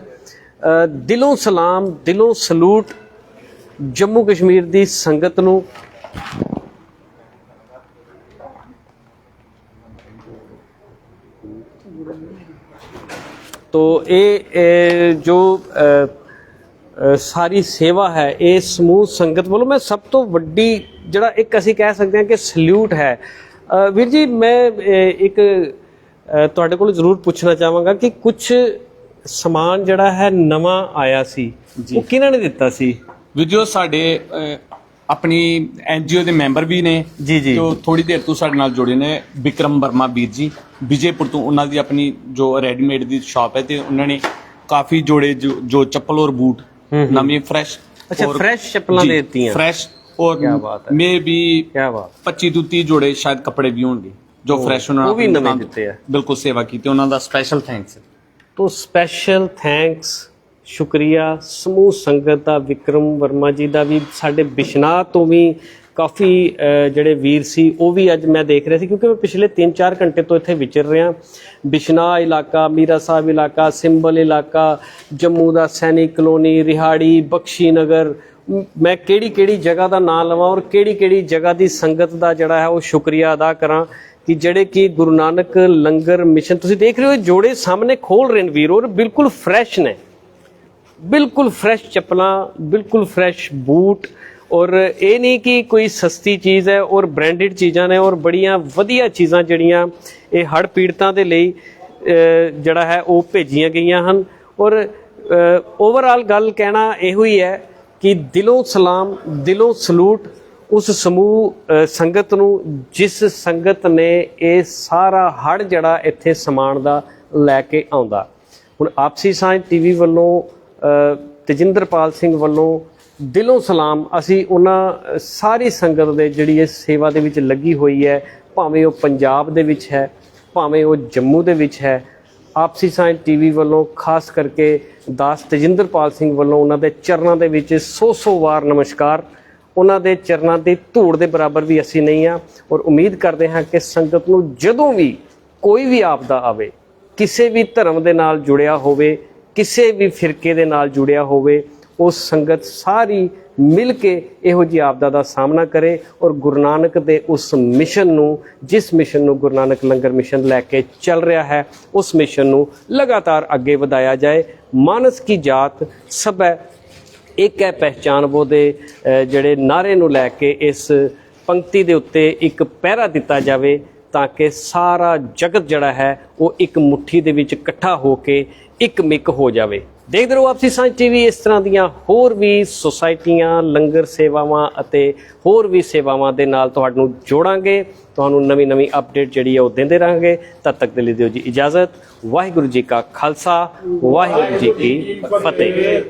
Speaker 1: ਦਿਲੋਂ ਸਲਾਮ ਦਿਲੋਂ ਸਲੂਟ ਜੰਮੂ ਕਸ਼ਮੀਰ ਦੀ ਸੰਗਤ ਨੂੰ ਤੋ ਇਹ ਅ, ਜੋ ਅ, ਅ, ਸਾਰੀ ਸੇਵਾ ਹੈ ਇਹ ਸਮੂਹ ਸੰਗਤ ਵੱਲੋਂ ਮੈਂ ਸਭ ਤੋਂ ਵੱਡੀ ਜਿਹੜਾ ਇੱਕ ਅਸੀਂ ਕਹਿ ਸਕਦੇ ਹਾਂ ਕਿ ਸਲੂਟ ਹੈ। ਵੀਰ ਜੀ ਮੈਂ ਇੱਕ ਤੁਹਾਡੇ ਕੋਲ ਜ਼ਰੂਰ ਪੁੱਛਣਾ ਚਾਹਾਂਗਾ ਕਿ ਕੁਝ ਸਮਾਨ ਜਿਹੜਾ ਹੈ ਨਵਾਂ ਆਇਆ ਸੀ ਉਹ ਕਿਹਨਾਂ ਨੇ ਦਿੱਤਾ ਸੀ?
Speaker 3: ਵੀਡੀਓ ਸਾਡੇ ਆਪਣੀ ਐਨਜੀਓ ਦੇ ਮੈਂਬਰ ਵੀ ਨੇ
Speaker 1: ਜੀ, ਜੀ।
Speaker 3: ਜੋ ਥੋੜੀ ਦੇਰ ਤੋਂ ਸਾਡੇ ਨਾਲ ਜੁੜੇ ਨੇ ਵਿਕਰਮ ਵਰਮਾ ਵੀਰ ਜੀ ਵਿਜੇਪੁਰ ਤੋਂ ਉਹਨਾਂ ਦੀ ਆਪਣੀ ਜੋ ਰੈਡੀਮੇਡ ਦੀ ਸ਼ਾਪ ਹੈ ਤੇ ਉਹਨਾਂ ਨੇ ਕਾਫੀ ਜੋੜੇ ਜੋ ਜੋ ਚੱਪਲ ਔਰ ਬੂਟ ਨਵੇਂ ਫਰੈਸ਼
Speaker 1: ਅੱਛਾ, fresh ਚੱਪਲਾਂ ਦੇ ਦਿੱਤੀਆਂ।
Speaker 3: ਫਰੈਸ਼ ਔਰ
Speaker 1: ਕਿਆ ਬਾਤ ਹੈ।
Speaker 3: ਮੇ ਵੀ
Speaker 1: ਕੀ ਬਾਤ
Speaker 3: 25 ਤੋਂ 30 ਜੋੜੇ ਸ਼ਾਇਦ ਕੱਪੜੇ ਵੀ ਹੋਣਗੇ ਜੋ ਫਰੈਸ਼ ਉਹਨਾਂ ਨੇ
Speaker 1: ਉਹ ਵੀ ਨਵੇਂ ਦਿੱਤੇ ਆ।
Speaker 3: ਬਿਲਕੁਲ ਸੇਵਾ ਕੀਤੀ ਉਹਨਾਂ ਦਾ ਸਪੈਸ਼ਲ ਥੈਂਕਸ
Speaker 1: ਤੋ ਸਪੈਸ਼ਲ ਥੈਂਕਸ ਸ਼ੁਕਰੀਆ। ਸਮੂਹ ਸੰਗਤ ਦਾ ਵਿਕਰਮ ਵਰਮਾ ਜੀ ਦਾ ਵੀ ਸਾਡੇ ਬਿਸ਼ਨਾਹ ਤੋਂ ਵੀ ਕਾਫੀ ਜਿਹੜੇ ਵੀਰ ਸੀ, ਉਹ ਵੀ ਅੱਜ ਮੈਂ ਦੇਖ ਰਿਹਾ ਸੀ, ਕਿਉਂਕਿ ਮੈਂ ਪਿਛਲੇ 3-4 ਘੰਟੇ ਤੋਂ ਇੱਥੇ ਵਿਚਰ ਰਿਹਾ। ਬਿਸ਼ਨਾਹ ਇਲਾਕਾ, ਮੀਰਾ ਸਾਹਿਬ ਇਲਾਕਾ, ਸਿੰਬਲ ਇਲਾਕਾ, ਜੰਮੂ ਦਾ ਸੈਨਿਕ ਕਲੋਨੀ, ਰਿਹਾੜੀ, ਬਖਸ਼ੀ ਨਗਰ। ਮੈਂ ਕਿਹੜੀ ਕਿਹੜੀ ਜਗ੍ਹਾ ਦਾ ਨਾਮ ਲਵਾਂ ਔਰ ਕਿਹੜੀ ਕਿਹੜੀ ਜਗ੍ਹਾ ਦੀ ਸੰਗਤ ਦਾ ਜਿਹੜਾ ਹੈ, ਉਹ ਸ਼ੁਕਰੀਆ ਅਦਾ ਕਰਾਂ ਕਿ ਜਿਹੜੇ ਕਿ ਗੁਰੂ ਨਾਨਕ ਲੰਗਰ ਮਿਸ਼ਨ, ਤੁਸੀਂ ਦੇਖ ਰਹੇ ਹੋ ਜੋੜੇ ਸਾਹਮਣੇ ਖੋਲ ਰਹੇ ਨੇ ਵੀਰ ਔਰ ਬਿਲਕੁਲ ਫਰੈਸ਼ ਨੇ। ਬਿਲਕੁਲ ਫਰੈਸ਼ ਚੱਪਲਾਂ, ਬਿਲਕੁਲ ਫਰੈਸ਼ ਬੂਟ ਔਰ ਇਹ ਨਹੀਂ ਕਿ ਕੋਈ ਸਸਤੀ ਚੀਜ਼ ਹੈ, ਔਰ ਬ੍ਰਾਂਡਡ ਚੀਜ਼ਾਂ ਨੇ, ਔਰ ਬੜੀਆਂ ਵਧੀਆ ਚੀਜ਼ਾਂ ਜਿਹੜੀਆਂ ਇਹ ਹੜ੍ਹ ਪੀੜਤਾਂ ਦੇ ਲਈ ਜਿਹੜਾ ਹੈ, ਉਹ ਭੇਜੀਆਂ ਗਈਆਂ ਹਨ। ਔਰ ਓਵਰਆਲ ਗੱਲ ਕਹਿਣਾ ਇਹੋ ਹੀ ਹੈ ਕਿ ਦਿਲੋਂ ਸਲਾਮ, ਦਿਲੋਂ ਸਲੂਟ ਉਸ ਸਮੂਹ ਸੰਗਤ ਨੂੰ ਜਿਸ ਸੰਗਤ ਨੇ ਇਹ ਸਾਰਾ ਹੜ ਜਿਹੜਾ ਇੱਥੇ ਸਮਾਨ ਦਾ ਲੈ ਕੇ ਆਉਂਦਾ। ਹੁਣ ਆਪਸੀ ਸਾਂਝ ਟੀਵੀ ਵੱਲੋਂ ਤੇਜਿੰਦਰਪਾਲ ਸਿੰਘ ਵੱਲੋਂ ਦਿਲੋਂ ਸਲਾਮ। ਅਸੀਂ ਉਹਨਾਂ ਸਾਰੀ ਸੰਗਤ ਦੇ ਜਿਹੜੀ ਇਹ ਸੇਵਾ ਦੇ ਵਿੱਚ ਲੱਗੀ ਹੋਈ ਹੈ, ਭਾਵੇਂ ਉਹ ਪੰਜਾਬ ਦੇ ਵਿੱਚ ਹੈ, ਭਾਵੇਂ ਉਹ ਜੰਮੂ ਦੇ ਵਿੱਚ ਹੈ, ਆਪਸੀ ਸਾਂਝ ਟੀਵੀ ਵੱਲੋਂ ਖਾਸ ਕਰਕੇ ਦਾਸ ਤੇਜਿੰਦਰਪਾਲ ਸਿੰਘ ਵੱਲੋਂ ਉਹਨਾਂ ਦੇ ਚਰਨਾਂ ਦੇ ਵਿੱਚ ਸੌ ਸੌ ਵਾਰ ਨਮਸਕਾਰ। ਉਹਨਾਂ ਦੇ ਚਰਨਾਂ ਦੀ ਧੂੜ ਦੇ ਬਰਾਬਰ ਵੀ ਅਸੀਂ ਨਹੀਂ ਆ ਔਰ ਉਮੀਦ ਕਰਦੇ ਹਾਂ ਕਿ ਸੰਗਤ ਨੂੰ ਜਦੋਂ ਵੀ ਕੋਈ ਵੀ ਆਪਦਾ ਆਵੇ, ਕਿਸੇ ਵੀ ਧਰਮ ਦੇ ਨਾਲ ਜੁੜਿਆ ਹੋਵੇ ਕਿਸੇ ਵੀ ਫਿਰਕੇ ਦੇ ਨਾਲ ਜੁੜਿਆ ਹੋਵੇ ਉਹ ਸੰਗਤ ਸਾਰੀ ਮਿਲ ਕੇ ਇਹੋ ਜਿਹੀ ਆਪਦਾ ਦਾ ਸਾਹਮਣਾ ਕਰੇ ਔਰ ਗੁਰੂ ਨਾਨਕ ਦੇ ਉਸ ਮਿਸ਼ਨ ਨੂੰ, ਜਿਸ ਮਿਸ਼ਨ ਨੂੰ ਗੁਰੂ ਨਾਨਕ ਲੰਗਰ ਮਿਸ਼ਨ ਲੈ ਕੇ ਚੱਲ ਰਿਹਾ ਹੈ, ਉਸ ਮਿਸ਼ਨ ਨੂੰ ਲਗਾਤਾਰ ਅੱਗੇ ਵਧਾਇਆ ਜਾਏ। ਮਾਨਸ ਕੀ ਜਾਤ, ਸਭ ਇੱਕ ਹੈ ਪਹਿਚਾਨ ਉਹ ਦੇ ਜਿਹੜੇ ਨਾਰੇ ਨੂੰ ਲੈ ਕੇ ਇਸ ਪੰਕਤੀ ਦੇ ਉੱਤੇ ਇੱਕ ਪਹਿਰਾ ਦਿੱਤਾ ਜਾਵੇ ਤਾਂ ਕਿ ਸਾਰਾ ਜਗਤ ਜਿਹੜਾ ਹੈ ਉਹ ਇੱਕ ਮੁਠੀ ਦੇ ਵਿੱਚ ਇਕੱਠਾ ਹੋ ਕੇ ਇੱਕ ਮਿਕ ਹੋ ਜਾਵੇ। ਦੇਖਦੇ ਰਹੋ ਆਪਸੀ ਸਾਂਝ ਟੀਵੀ, ਇਸ ਤਰ੍ਹਾਂ ਦੀਆਂ ਹੋਰ ਵੀ ਸੁਸਾਇਟੀਆਂ, ਲੰਗਰ ਸੇਵਾਵਾਂ ਅਤੇ ਹੋਰ ਵੀ ਸੇਵਾਵਾਂ ਦੇ ਨਾਲ ਤੁਹਾਨੂੰ ਜੋੜਾਂਗੇ। ਤੁਹਾਨੂੰ ਨਵੀਂ ਨਵੀਂ ਅਪਡੇਟ ਜਿਹੜੀ ਹੈ ਉਹ ਦਿੰਦੇ ਰਹਾਂਗੇ। ਤਦ ਤੱਕ ਦੇ ਲਈ ਦਿਓ ਜੀ ਇਜਾਜ਼ਤ। ਵਾਹਿਗੁਰੂ ਜੀ ਕਾ ਖਾਲਸਾ, ਵਾਹਿਗੁਰੂ ਜੀ ਕੀ ਫਤਿਹ।